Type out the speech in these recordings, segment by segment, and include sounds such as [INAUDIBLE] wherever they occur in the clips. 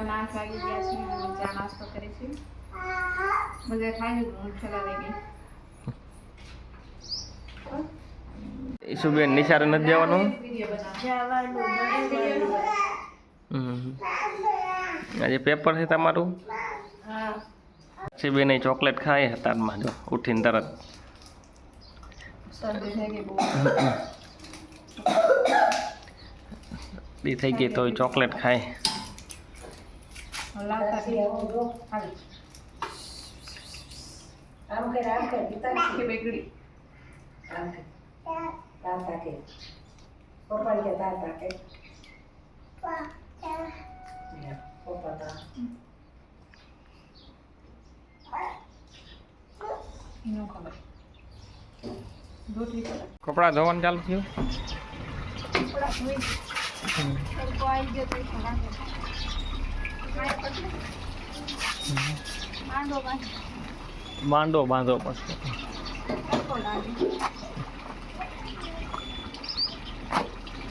આઠ વાગી ગયા છે અને ચા નાસ્તો કરે છે બધા ખાઈ હું રહી ગઈ ઈશુબેન નિશાળે નથી જવાનું. આજે પેપર છે તમારું? હા. ઈશુબેન ચોકલેટ ખાય હતારમાં જો ઉઠીને તરત. [COUGHS] દી થઈ ગઈ તો ચોકલેટ ખાય લાવતા પછી આવું જો. ખાલી આમ કર આમ કર પિતા કે બેગડી. આમ કર તાતા કે પપ્પા કે તાતા કે પપ્પા તા એનું ખબર. ખબર. ધોવાનું ચાલુ થયું? કપડા ધોઈ. તડકો આવી ગયો તો માંડો બાંધો પછી.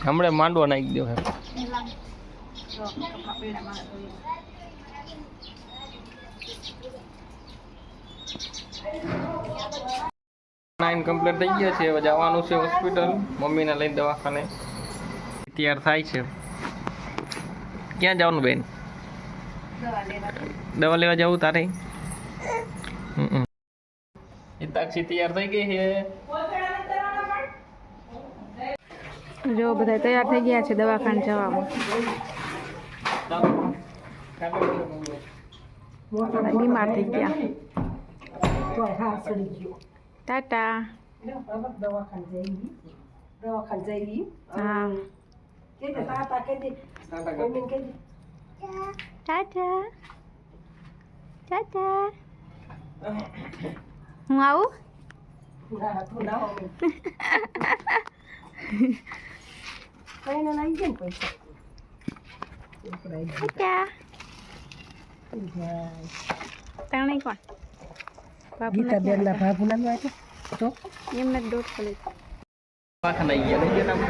હમણાં માંડો નાખી દો નાઇન કમ્પ્લીટ થઈ ગયા છે, હવે જવાનું છે હોસ્પિટલ મમ્મીને લઈને દવાખાને. તૈયાર થાય છે. ક્યાં જવાનું બેન? દવા લેવા દવા જવું તારે? ઇતાક્ષી તૈયાર થઈ ગઈ છે. જો બધા તૈયાર થઈ ગયા છે દવાખાને જવામાં. બીમાર થઈ ગયા. ટાટા. દવાખાને જઈ દવાખાને જઈ હા. કે તાતા કે દે કે દે ટાટા ટાટા હું આવું ના તું ના મમ્મી કઈ ના લઈ જાય ને પૈસા ઉપડાઈ ટાટા જાય તણે કોણ ગીતા બેન ના ભાભુ ના હોય તો એમને દોઢ પડે દવાખાને આવી ગયા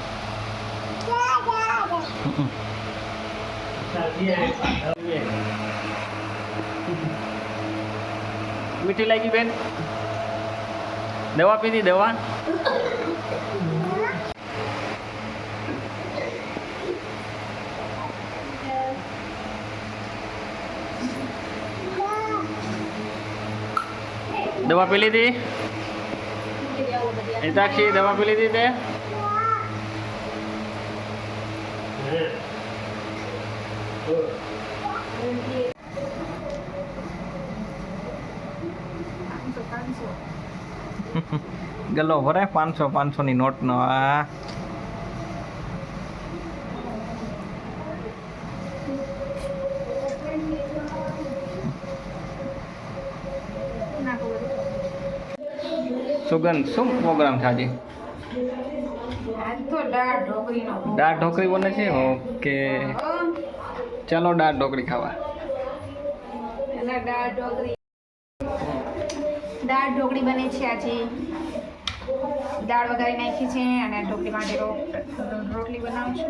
મીઠી લાગી બેન? દવા પીધી દવા? દવા પી લીધી? હિતાક્ષી દવા પી લીધી તે? [LAUGHS] ગલો ભરે પાંચસો પાંચસો ની નોટ નો આ સુગંધ શું પ્રોગ્રામ છે આજે? દાળ ઢોકળી બને છે? ઓકે. ચાલો દાળ ઢોકળી ખાવા. એટલે દાળ ઢોકળી. દાળ ઢોકળી બને છે આજે. દાળ વગાડી નાખી છે અને ઢોકળી માટે રોટલી બનાવું છું.